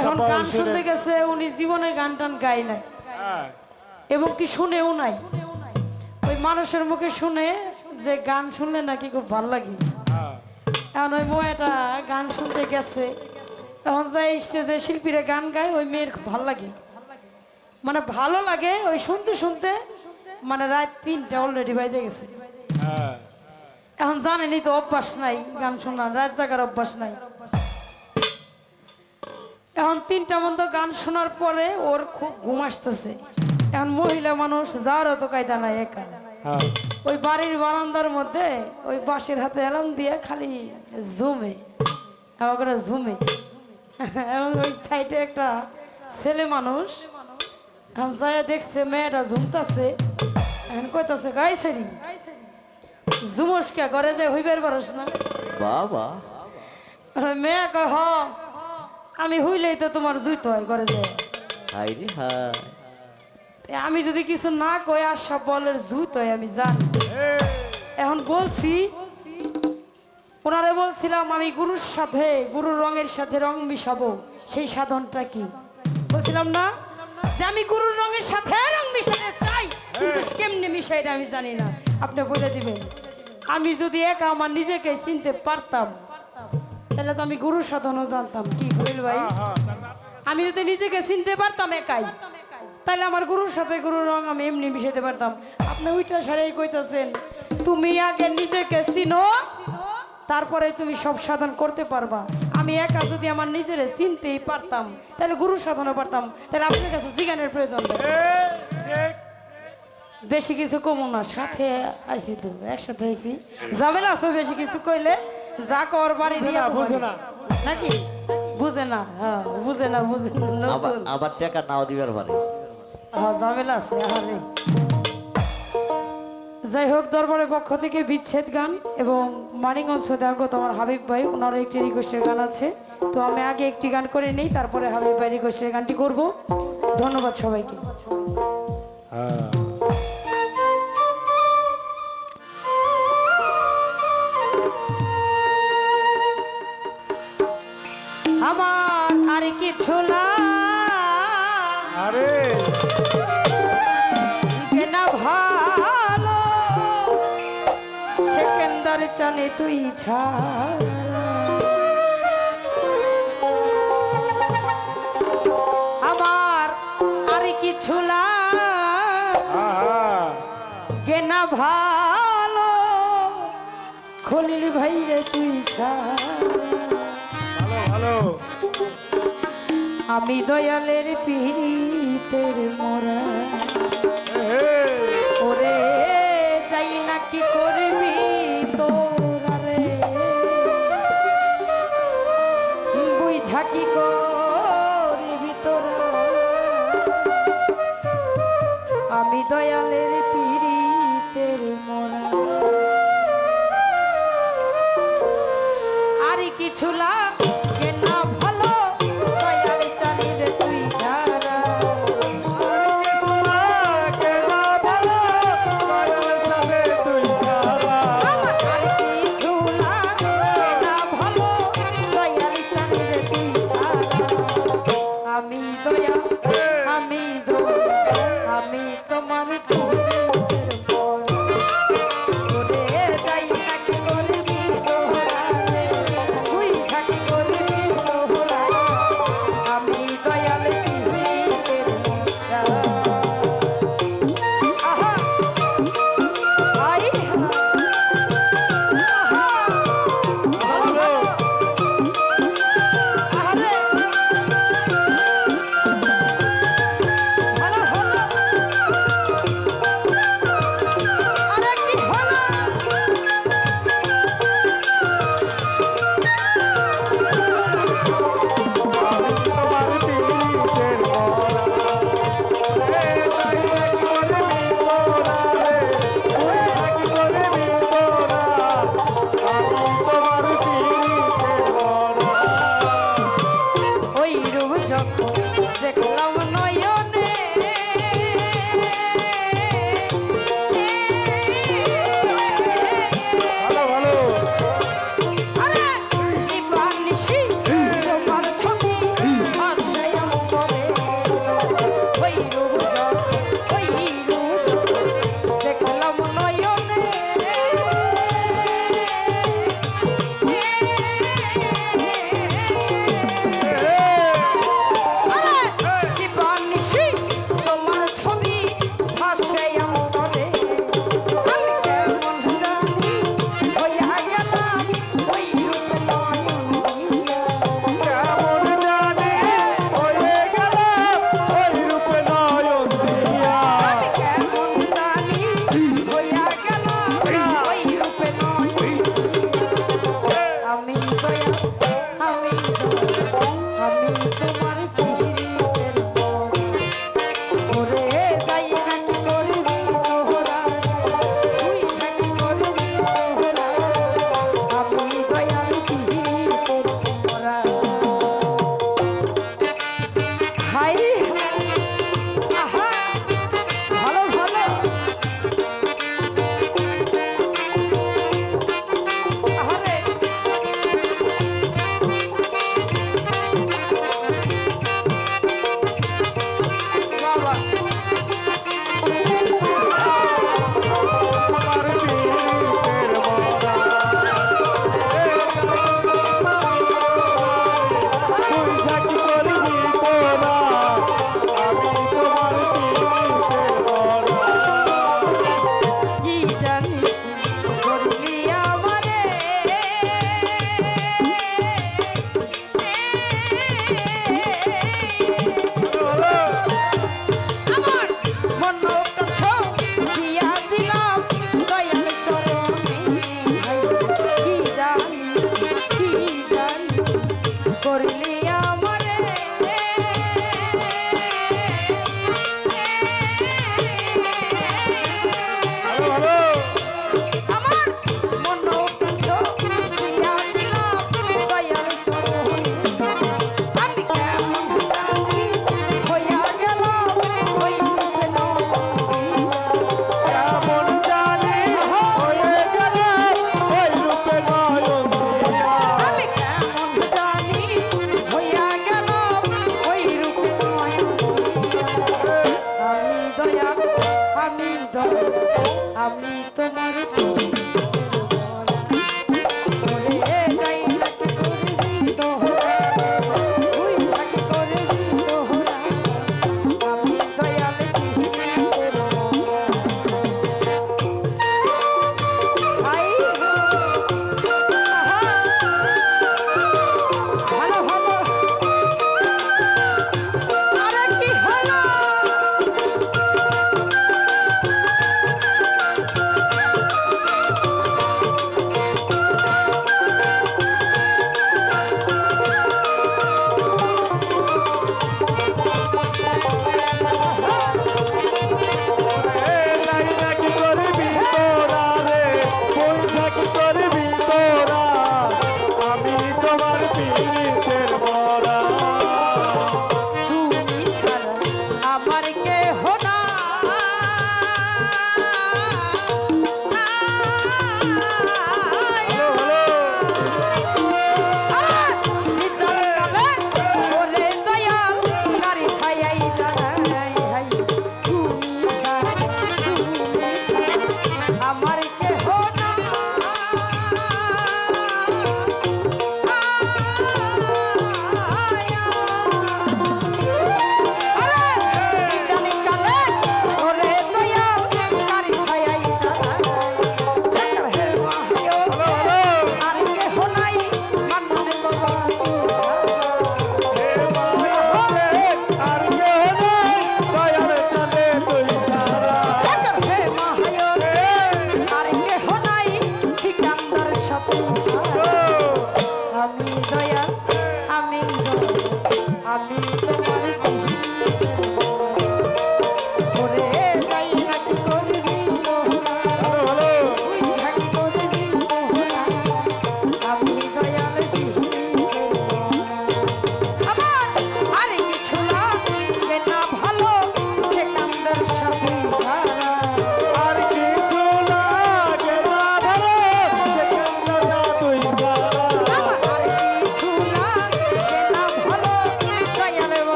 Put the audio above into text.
এখন গান শুনতে গেছে উনি জীবনে গান টান গায় নাই। হ্যাঁ, এবং কি শুনেও নাই। ওই মানুষের মুখে শুনে যে গান শুনলে নাকি খুব ভালো লাগে। হ্যাঁ। এখন ওই মেয়েটা গান শুনতে গেছে। এখন যাই স্টেজে শিল্পীরা গান গায় ওই মেয়ের খুব ভালো লাগে। মানে ভালো লাগে ওই শুনতে শুনতে মানে রাত তিনটা অলরেডি বাজে গেছে। হ্যাঁ। এখন জানেনি তো অভ্যাস নাই গান শোনা রাত জাগার অভ্যাস নাই। এখন তিনটা মন্দ গান শোনার পরে ওর খুব ঘুম আসতেছে। এখন মহিলা মানুষ যার অত কায়দা নাই একা। হ্যাঁ। ওই বাড়ির বারান্দার মধ্যে ওই বাঁশের হাতে এলাম দিয়ে খালি ঝুমে এবার করে ঝুমে। এবং ওই সাইডে একটা ছেলে মানুষ এখন যায় দেখছে মেয়েটা ঝুমতাছে। এখন কইতাছে গাইছেরি ঝুমসকে ঘরে যে হইবার পারস না। বাবা। ওই মেয়ে কয় হ। আমি হইলেই তো তোমার জুইতে হয় ঘরে যায় হাই রে হাই আমি যদি কিছু না কই আর সব বলের জুত হয় আমি জানি। এখন বলছি ওনারে বলছিলাম আমি গুরুর সাথে গুরুর রঙের সাথে রং মিশাবো সেই সাধনটা কি? বলছিলাম না যে আমি গুরুর রঙের সাথে রং মিশাতে চাই কিন্তু কেমনে মিশাইটা আমি জানি না। আপনি বলে দিবেন। আমি যদি একা আমার নিজেকে চিনতে পারতাম তাহলে তো আমি গুরু সাধনও জানতাম। কি কইল ভাই? আমি যদি নিজেকে চিনতে পারতাম একাই তাহলে আমার গুরুর সাথে গুরুর রং আমি এমনি মিশাইতে পারতাম। আপনি ওইটা সারাই কইতাছেন তুমি আগে নিজেকে চিনো তারপরে তুমি সব সাধন করতে পারবা। আমি একা যদি আমার নিজের চিনতেই পারতাম তাহলে গুরু সাধনও পারতাম। তাহলে আপনার কাছে জিজ্ঞানের প্রয়োজন বেশি কিছু কমো না সাথে আইছি তো একসাথে আইছি। ঝামেলা আছে বেশি কিছু কইলে যা কর বাড়ি নিয়ে বুঝে না। নাকি? বুঝে না হ্যাঁ বুঝে না বুঝে না আবার টাকা নাও দিবার পারে হ্যাঁ ঝামেলা আছে আরে যাই হোক দরবারের পক্ষ থেকে বিচ্ছেদ গান এবং মানিকগঞ্জ থেকে তোমার হাবিব ভাই ওনার একটি রিকোয়েস্টের গান আছে। তো আমি আগে একটি গান করে নিই তারপরে হাবিব ভাই রিকোয়েস্টের গানটি করব। ধন্যবাদ সবাইকে। হ্যাঁ। না। আরে। না ভালো সেকেন্ডার চানে তুই ছাড়া। আমার আর কিছু না। আহা। কেনা ভালো খলিল ভাই রে তুই ছাড়া। আমি দয়ালের পিড়িতের মোরা। ওরে, যাই না কি করবি তোরা রে? বুঝা কি করবি তোরা? আমি দয়ালের পিড়িতের মোরা। আর কিছু লাগে দয়া আমি দয়া আমি তোমার আমি ধর আমি তোমার